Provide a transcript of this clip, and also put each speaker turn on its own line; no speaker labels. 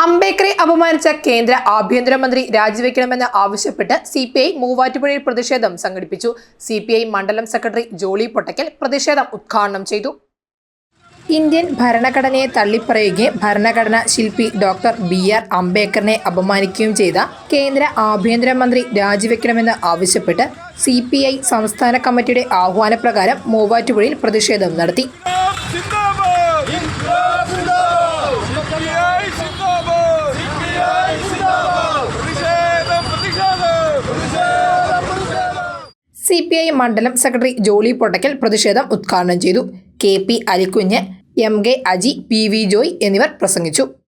ചൊവ്വാഴ്ച കേന്ദ്ര ആഭ്യന്തരമന്ത്രി രാജിവെക്കണമെന്ന് ആവശ്യപ്പെട്ട് സി പി ഐ മൂവാറ്റുപുഴയിൽ പ്രതിഷേധം സംഘടിപ്പിച്ചു. സി പി ഐ മണ്ഡലം സെക്രട്ടറി ജോളി പൊട്ടക്കൽ പ്രതിഷേധം ഉദ്ഘാടനം ചെയ്തു. ഇന്ത്യൻ ഭരണഘടനയെ തള്ളിപ്പറയുകയും ഭരണഘടന ശില്പി ഡോക്ടർ ബി ആർ അംബേദ്കറിനെ അപമാനിക്കുകയും ചെയ്ത കേന്ദ്ര ആഭ്യന്തരമന്ത്രി രാജിവെക്കണമെന്ന് ആവശ്യപ്പെട്ട് സി സംസ്ഥാന കമ്മിറ്റിയുടെ ആഹ്വാനപ്രകാരം മൂവാറ്റുപുഴയിൽ പ്രതിഷേധം നടത്തി
സിന്ദാബാദ് സിപിഐ സിന്ദാബാദ് പ്രതിഷേധം പ്രതിഷേധം
സി പി ഐ മണ്ഡലം സെക്രട്ടറി ജോളി പൊട്ടക്കൽ പ്രതിഷേധം ഉദ്ഘാടനം ചെയ്തു. K P Alikunju M K Aji P V Joy എന്നിവർ പ്രസംഗിച്ചു.